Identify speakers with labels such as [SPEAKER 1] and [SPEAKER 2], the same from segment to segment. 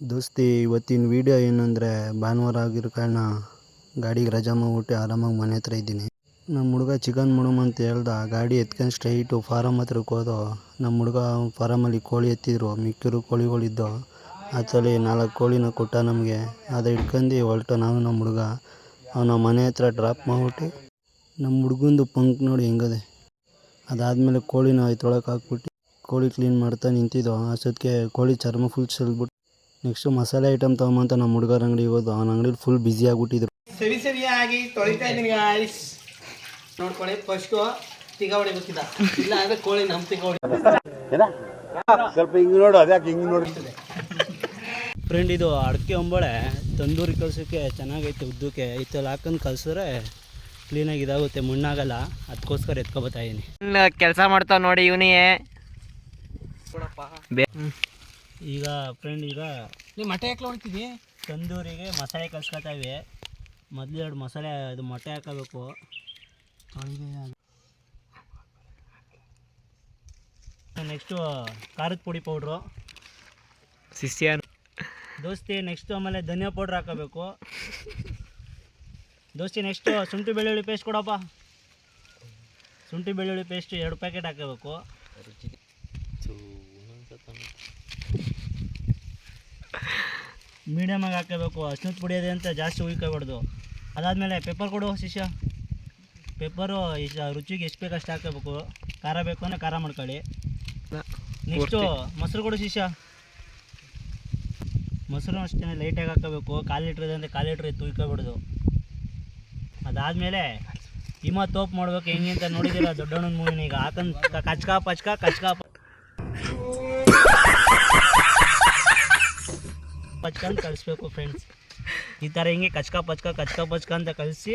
[SPEAKER 1] ದೋಸ್ತಿ, ಇವತ್ತಿನ ವಿಡಿಯೋ ಏನಂದರೆ, ಭಾನುವಾರ ಆಗಿರೋ ಕಾರಣ ಗಾಡಿಗೆ ರಜಾ ಮಾಡ್ಬಿಟ್ಟು ಆರಾಮಾಗಿ ಮನೆ ಹತ್ರ ಇದ್ದೀನಿ. ನಮ್ಮ ಹುಡುಗ ಚಿಕನ್ ಮಾಡಮ್ ಅಂತ ಹೇಳ್ದ, ಗಾಡಿ ಎತ್ಕೊಂಡು ಸ್ಟ್ರೈಟು ಫಾರಮ್ ಹತ್ರಕ್ಕೆ ಹೋದೋ. ನಮ್ಮ ಹುಡುಗ ಫಾರಮಲ್ಲಿ ಕೋಳಿ ಎತ್ತಿದ್ರು, ಮಿಕ್ಕಿರು ಕೋಳಿಗಳಿದ್ದು. ಅದರಲ್ಲಿ ನಾಲ್ಕು ಕೋಳಿನ ಕೊಟ್ಟ ನಮಗೆ. ಅದು ಇಟ್ಕೊಂಡು ಹೊರಟು ನಾವು ನಮ್ಮ ಹುಡುಗ. ಅವನ ಮನೆ ಹತ್ರ ಡ್ರಾಪ್ ಮಾಡಿಬಿಟ್ಟು ನಮ್ಮ ಹುಡುಗಂದು ಪಂಕ್ ನೋಡಿ ಹೆಂಗದೆ. ಅದಾದಮೇಲೆ ಕೋಳಿನ ತೊಳಕ್ಕೆ ಹಾಕ್ಬಿಟ್ಟು ಕೋಳಿ ಕ್ಲೀನ್ ಮಾಡ್ತಾ ನಿಂತಿದ್ದೋ. ಅಷ್ಟೊತ್ತಿಗೆ ಕೋಳಿ ಚರ್ಮ ಫುಲ್ ಚೆಲ್ಬಿಟ್ಟು ನೆಕ್ಸ್ಟು ಮಸಾಲೆ ಐಟಮ್ ತಗೊಂಬಂತ ನಮ್ಮ ಹುಡುಗರ ಅಂಗಡಿ ಹೋದ ಅವನ ಅಂಗಡಿಲಿ ಫುಲ್ ಬ್ಯುಸಿ ಆಗಿಬಿಟ್ಟಿದ್ರು.
[SPEAKER 2] ಸರಿ ಸರಿಯಾಗಿ ತೊಳಿತಾ ಇದ್ದೀನಿ ಗಾಯ್ಸ್ ನೋಡ್ಕೊಳ್ಳಿ ಫಸ್ಟು ತಿಗ ಹೊಡಿಬೇಕಿದ ಇಲ್ಲ ಅಂದ್ರೆ ಕೋಳಿ ನಮ್ ತಿಗ ಹೊಡಿ.
[SPEAKER 3] ಸ್ವಲ್ಪ ಹಿಂಗ್ ನೋಡು ಅದ್ಯಾಕೆ ಹಿಂಗ್ ನೋಡಿ?
[SPEAKER 1] ಫ್ರೆಂಡ್ ಇದು ಅಡಿಕೆ ಒಂಬಳೆ ತಂದೂರಿ ಕಳ್ಸೋಕ್ಕೆ ಚೆನ್ನಾಗೈತೆ ಉದ್ದಕ್ಕೆ. ಇತ್ತಲ್ಲಿ ಹಾಕೊಂಡು ಕಲ್ಸಿದ್ರೆ ಕ್ಲೀನಾಗಿ ಇದಾಗುತ್ತೆ ಮಣ್ಣಾಗಲ್ಲ. ಅದಕ್ಕೋಸ್ಕರ ಎತ್ಕೊಬತ್ತಾ ಇದೀನಿ
[SPEAKER 2] ಕೆಲಸ ಮಾಡ್ತಾವ ನೋಡಿ ಇವನಿಗೆ.
[SPEAKER 1] ಈಗ ಫ್ರೆಂಡ್ ಈಗ
[SPEAKER 2] ನೀವು ಮೊಟ್ಟೆ ಹಾಕಲು ಹೊಡಿತೀನಿ
[SPEAKER 1] ತಂದೂರಿಗೆ ಮಸಾಲೆ ಕಲ್ಸ್ಕೊತಾವೆ ಮೊದಲು ಎರಡು ಮಸಾಲೆ ಅದು ಮೊಟ್ಟೆ ಹಾಕೋಬೇಕು ನೆಕ್ಸ್ಟು ಖಾರದ ಪುಡಿ ಪೌಡ್ರು
[SPEAKER 2] ಶಿಷ್ಯ
[SPEAKER 1] ದೋಸ್ತಿ ನೆಕ್ಸ್ಟು ಆಮೇಲೆ ಧನಿಯಾ ಪೌಡ್ರ್ ಹಾಕೋಬೇಕು ದೋಸ್ತಿ ನೆಕ್ಸ್ಟು ಶುಂಠಿ ಬೆಳ್ಳುಳ್ಳಿ ಪೇಸ್ಟ್ ಕೊಡಪ್ಪ. ಶುಂಠಿ ಬೆಳ್ಳುಳ್ಳಿ ಪೇಸ್ಟ್ ಎರಡು ಪ್ಯಾಕೆಟ್ ಹಾಕೋಬೇಕು ಮೀಡಿಯಮಾಗಿ ಹಾಕಬೇಕು. ಅಶ್ನತ್ ಪುಡಿಯೋದೆ ಅಂತ ಜಾಸ್ತಿ ಉಯ್ಕೋಬಾರ್ದು ಅದಾದಮೇಲೆ ಪೆಪ್ಪರ್ ಕೊಡು ಶಿಷ್ಯ. ಪೆಪ್ಪರು ಇಷ್ಟ ರುಚಿಗೆ ಎಷ್ಟು ಬೇಕು ಅಷ್ಟು ಹಾಕಬೇಕು. ಖಾರ ಬೇಕು ಅಂದರೆ ಖಾರ ಮಾಡ್ಕೊಳ್ಳಿ. ನೆಕ್ಸ್ಟು ಮೊಸರು ಕೊಡು ಶಿಷ್ಯ. ಮೊಸರು ಅಷ್ಟೇ ಲೈಟಾಗಿ ಹಾಕೋಬೇಕು. ಕಾಲು ಲೀಟ್ರ್ ಇದೆ ಅಂದರೆ ಕಾಲು ಲೀಟ್ರ್ ತುಯ್ಕೊಬಿಡೋದು ಅದಾದಮೇಲೆ ಹಿಮ ತೋಪ್ ಮಾಡ್ಬೇಕು. ಹೆಂಗೆ ಅಂತ ನೋಡಿದ್ದೀರ ದೊಡ್ಡಣ್ಣನ ಮೂವಿನ ಈಗ. ಹಾಕಂಡ್ ಕಚ್ಕಾ ಪಚ್ಕಾ ಕಚ್ಕ ಪಚ್ಕ ಅಂತ ಕಳಿಸ್ಬೇಕು ಫ್ರೆಂಡ್ಸ್ ಈ ಥರ ಹಿಂಗೆ ಕಚ್ಕ ಪಚ್ಕ ಕಚ್ಕ ಪಚ್ಕ ಅಂತ ಕಳಿಸಿ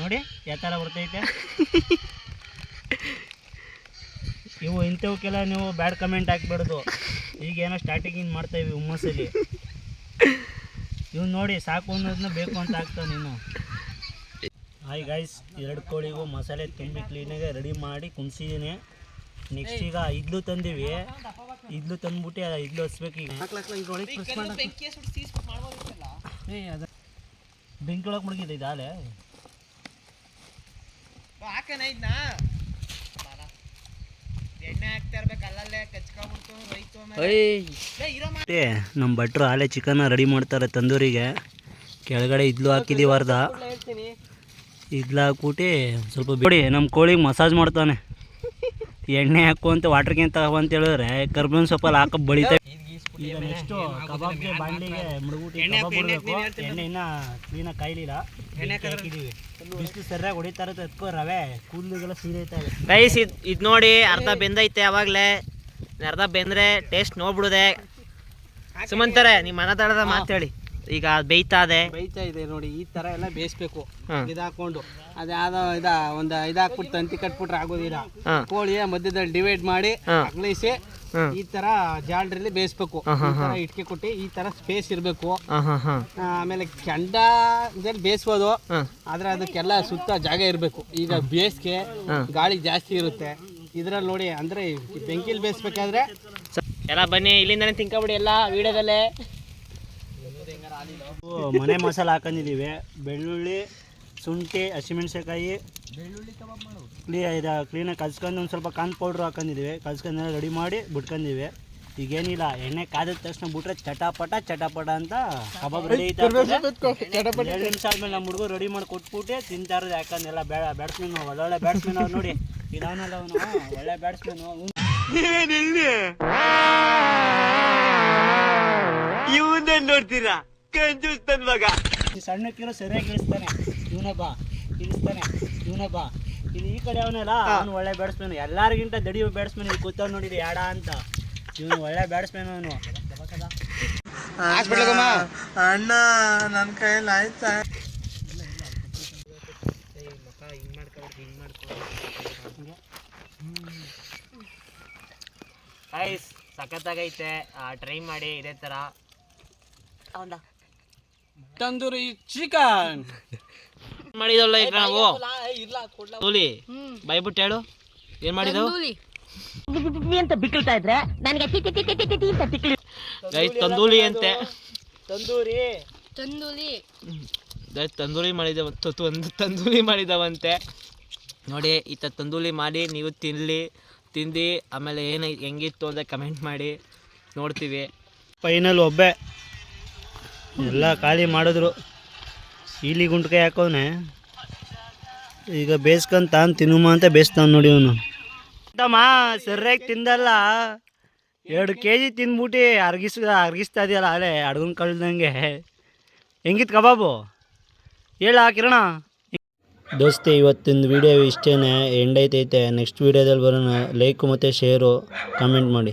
[SPEAKER 1] ನೋಡಿ ಯಾವ ಥರ ಬರ್ತೈತೆ. ಇವು ಇಂಥವಕ್ಕೆಲ್ಲ ನೀವು ಬ್ಯಾಡ್ ಕಮೆಂಟ್ ಹಾಕ್ಬಿಡೋದು ಈಗ ಏನೋ ಸ್ಟಾರ್ಟಿಂಗ್ ಮಾಡ್ತಾಯಿವಿ ಹುಮ್ಮಸ್ಸಲ್ಲಿ. ಇವ್ನು ನೋಡಿ ಸಾಕು ಅನ್ನೋದನ್ನ ಬೇಕು ಅಂತ ಹಾಕ್ತಾವ ನೀನು ಹಾಯ್ ಗಾಯ್ಸ್ ಎರಡು ಕೋಳಿಗೂ ಮಸಾಲೆ ತುಂಬಿ ಕ್ಲೀನಾಗೆ ರೆಡಿ ಮಾಡಿ ಕುಣ್ಸಿದ್ದೀನಿ ನೆಕ್ಸ್ಟ್ ಈಗ ಇದ್ಲು ತಂದೀವಿ. ಇದ್ಲು ತಂದ್ಬಿಟ್ಟು ಇದ್ಲು ಇಡ್ಲು ಹಚ್ಬೇಕು ಈಗ. ಬೆಂಕಿ ಒಳಗೆ ಮುಳುಗಿದೆ ಮತ್ತೆ ನಮ್ಮ ಭಟ್ರು ಆಲೆ ಚಿಕನ್ನ ರೆಡಿ ಮಾಡ್ತಾರೆ ತಂದೂರಿಗೆ. ಕೆಳಗಡೆ ಇದ್ಲು ಹಾಕಿದಿ ಅರ್ಧ
[SPEAKER 2] ಇದ್ಲು
[SPEAKER 1] ಇಡ್ಲು ಹಾಕ್ಬಿಟ್ಟು ಸ್ವಲ್ಪ ನೋಡಿ ನಮ್ಮ ಕೋಳಿಗೆ ಮಸಾಜ್ ಮಾಡ್ತಾನೆ. ಎಣ್ಣೆ ಹಾಕು ಅಂತ ವಾಟ್ರಿಗೆ ಅಂತ ಅಂತ ಹೇಳಿದ್ರೆ ಕರ್ಬೇವಿನ ಸೊಪ್ಪಲ್ಲಿ ಹಾಕೋ ಬಳಿತಾ ಈಗ ನೆಕ್ಸ್ಟು ಕಬಾಬ್ಗೆ ಬಾಂಡ್ಲಿಗೆ ಮುಡ್ಬಿಟ್ಟು ಕಬಾಬ್ ಬಿಡಬೇಕು ಎಣ್ಣೆ ಇನ್ನೂ ಕ್ಲೀನಾಗಿ ಕಾಯ್ಲಿಲ್ಲ. ಬಿಸಿಲು ಸರಿಯಾಗಿ ಹೊಡಿತಾ ಇರುತ್ತೆ ಅದಕ್ಕೂ ರವೆ. ಕೂದಲುಗೆಲ್ಲ ಸೀರೈತಾವೆ
[SPEAKER 2] ಗೈಸ್ ಇದು ಇದು ನೋಡಿ ಅರ್ಧ ಬೆಂದೈತೆ ಅವಾಗಲೇ ಅರ್ಧ ಬೆಂದ್ರೆ ಟೇಸ್ಟ್ ನೋಡ್ಬಿಡುದೆ. ಸುಮಂತಾರೆ ನಿಮ್ಮ ಮನ ತಳದ ಮಾತೇಳಿ ಈಗ ಬೇಯ್ತಾ ಇದೆ
[SPEAKER 4] ಬೇಯ್ತಾ ಇದೆ ನೋಡಿ ಈ ತರ ಎಲ್ಲ ಬೇಯಿಸ್ಬೇಕು. ಇದಾಕೊಂಡು ಅದ್ಯಾವ್ದೋ ಇದ ಒಂದ್ ಇದಾಕ್ಬಿಟ್ಟು ತಂತಿ ಕಟ್ಬಿಟ್ರೆ ಆಗೋದಿಲ್ಲ. ಕೋಳಿಯ ಮಧ್ಯದಲ್ಲಿ ಡಿವೈಡ್ ಮಾಡಿ ಅಗ್ಲಿಸಿ ಈ ತರ ಜಾಲ್ರಲ್ಲಿ ಬೇಯಿಸ್ಬೇಕು. ಈ ತರ ಇಟ್ಕೆ ಕೊಟ್ಟಿ ಈ ತರ ಸ್ಪೇಸ್ ಇರಬೇಕು. ಆಮೇಲೆ ಕೆಂಡ ಬೇಯಿಸ್ಬೋದು. ಆದ್ರೆ ಅದಕ್ಕೆಲ್ಲ ಸುತ್ತ ಜಾಗ ಇರಬೇಕು. ಈಗ ಬೇಸಿಗೆ ಗಾಳಿ ಜಾಸ್ತಿ ಇರುತ್ತೆ. ಇದ್ರಲ್ಲಿ ನೋಡಿ ಅಂದ್ರೆ ಬೆಂಕಿಲ್ ಬೆಂಕಿಲಿ ಬೇಯಿಸ್ಬೇಕಾದ್ರೆ
[SPEAKER 2] ಎಲ್ಲ ಬನ್ನಿ ಇಲ್ಲಿಂದಾನೆ ತಿನ್ಕೊಬಿಡಿ ಎಲ್ಲ ವಿಡಿಯೋದಲ್ಲೇ.
[SPEAKER 1] ಮನೆ ಮಸಾಲ ಹಾಕೊಂಡಿದ್ದೀವಿ. ಬೆಳ್ಳುಳ್ಳಿ ಶುಂಠಿ ಬೆಳ್ಳುಳ್ಳಿ ಕ್ಲೀ ಇದು ಕ್ಲೀನಾಗಿ ಕಲ್ಸ್ಕೊಂಡು ಒಂದು ಸ್ವಲ್ಪ ಕಾನ್ ಪೌಡ್ರ್ ಹಾಕೊಂಡಿದ್ದೀವಿ. ಕಲ್ಸ್ಕೊಂಡೆಲ್ಲ ರೆಡಿ ಮಾಡಿ ಬಿಟ್ಕೊಂಡಿವಿ. ಈಗೇನಿಲ್ಲ ಎಣ್ಣೆ ಕಾದ ತಕ್ಷಣ ಬಿಟ್ರೆ ಚಟಾಪಟ ಚಟಾಪಟ ಅಂತ ಕಬಾಬ್ ರೆಡಿ ಎರಡು ನಿಮಿಷ ಆದ್ಮೇಲೆ ನಮ್ಮ ಹುಡುಗರು ರೆಡಿ ಮಾಡಿ ಕೊಟ್ಬಿಟ್ಟು ತಿಂತಾರ ಯಾಕಂದ್ರೆ ಎಲ್ಲ ಬ್ಯಾ ಬ್ಯಾಟ್ಸ್ಮನ್ ಒಳ್ಳೊಳ್ಳೆ ಬ್ಯಾಟ್ಸ್ಮನ್ ಅವ್ರು ನೋಡಿ. ಇದಾನಲ್ಲ ಅವನು ಒಳ್ಳೆ ಬ್ಯಾಟ್ಸ್ಮನ್
[SPEAKER 2] ಇವನ್ನೇ ನೋಡ್ತೀರಾ? ಕಂಜೂಸ್ ತನ್ ಮಗ?
[SPEAKER 1] ಸಣ್ಣಕ್ಕಿರೋ ಸರಿಯಾಗಿ ಇಳಿಸ್ತಾನೆ. ಇವನೇ ಬಾ. ಇಳಿಸ್ತಾನೆ. ಇವನೇ ಬಾ. ಇದು ಈ ಕಡೆ ಅವನಲ್ಲ ಅವನು ಒಳ್ಳೆ ಬ್ಯಾಟ್ಸ್ಮನ್ ಎಲ್ಲರಿಗಿಂತ ದಡಿಯೋ ಬ್ಯಾಟ್ಸ್ಮನ್ ಇಲ್ಲಿ ಕೂತವ್ ನೋಡಿರಿ ಯಾಡ ಅಂತ. ಇವನು ಒಳ್ಳೆ ಬ್ಯಾಟ್ಸ್ಮನ್ ಅವನು.
[SPEAKER 4] ಅಣ್ಣ ನನ್ನ ಕೈಯಲ್ಲಿ ಆಯ್ತಾ?
[SPEAKER 2] ಗೈಸ್ ಸಖತ್ತಾಗೈತೆ. ಟ್ರೈ ಮಾಡಿ ಇದೇ ಥರ
[SPEAKER 4] ತಂದೂರಿ ಚಿಕನ್.
[SPEAKER 2] ಮಾಡಿದವಲ್ಲ ಈಗ ನಾವು? ತೂಲಿ ಬೈಬಿಟ್ಟು ಹೇಳು. ಏನ್ ಮಾಡಿದವು?
[SPEAKER 5] ಅಂತ ಬಿಕ್ಕಳ್ತಾ ಇದ್ರೆ ನನಗೆ ಟಿ ಟಿ ಟಿ ಟಿ ಟಿ ಟಿ ಅಂತ ಬಿಕ್ಕಳಿ.
[SPEAKER 2] ಗೈಸ್ ತಂದೂರಿ ಅಂತೆ.
[SPEAKER 4] ತಂದೂರಿ.
[SPEAKER 5] ತಂದೂರಿ
[SPEAKER 2] ಗೈಸ್ ತಂದೂರಿ ಮಾಡಿದ ಒಂದು ತಂದೂರಿ ಮಾಡಿದವಂತೆ. ನೋಡಿ ಈ ಥರ ತಂದೂರಿ ಮಾಡಿ ನೀವು ತಿನ್ನಲಿ ತಿಂದು ಆಮೇಲೆ ಏನು ಹೆಂಗಿತ್ತು ಅಂತ ಕಮೆಂಟ್ ಮಾಡಿ ನೋಡ್ತೀವಿ.
[SPEAKER 1] ಫೈನಲ್ ಒಬ್ಬೆ. ಎಲ್ಲ ಖಾಲಿ ಮಾಡಿದ್ರು. ಈಲಿ ಗುಂಟ್ಕಾಯಿ ಹಾಕೋನೆ ಈಗ ಬೇಯಿಸ್ಕೊಂಡು ತಾನು ತಿನ್ನುಮ ಅಂತ ಬೇಯಿಸ್ತಾನ ನೋಡಿ ಅವನು ತಮ್ಮ, ಸರಿಯಾಗಿ ತಿಂದಲ್ಲ. ಎರಡು ಕೆ ಜಿ ತಿಂದ್ಬಿಟ್ಟು ಅರ್ಗಿಸ್, ಅರ್ಗಿಸ್ತಾ ಇದೆಯಲ್ಲ ಅಲ್ಲೇ ಅಡ್ಗನ್ ಕಳ್ದಂಗೆ. ಹೆಂಗಿತ್ತು ಕಬಾಬು? ಹೇಳ ಕಿರಣ. ದೋಸ್ತಿ ಇವತ್ತಿನ ವಿಡಿಯೋ ಇಷ್ಟೇ ಎಂಡ್ ಐತೈತೆ ನೆಕ್ಸ್ಟ್ ವಿಡಿಯೋದಲ್ಲಿ ಬರೋಣ. ಲೈಕು ಮತ್ತು ಶೇರು ಕಮೆಂಟ್ ಮಾಡಿ.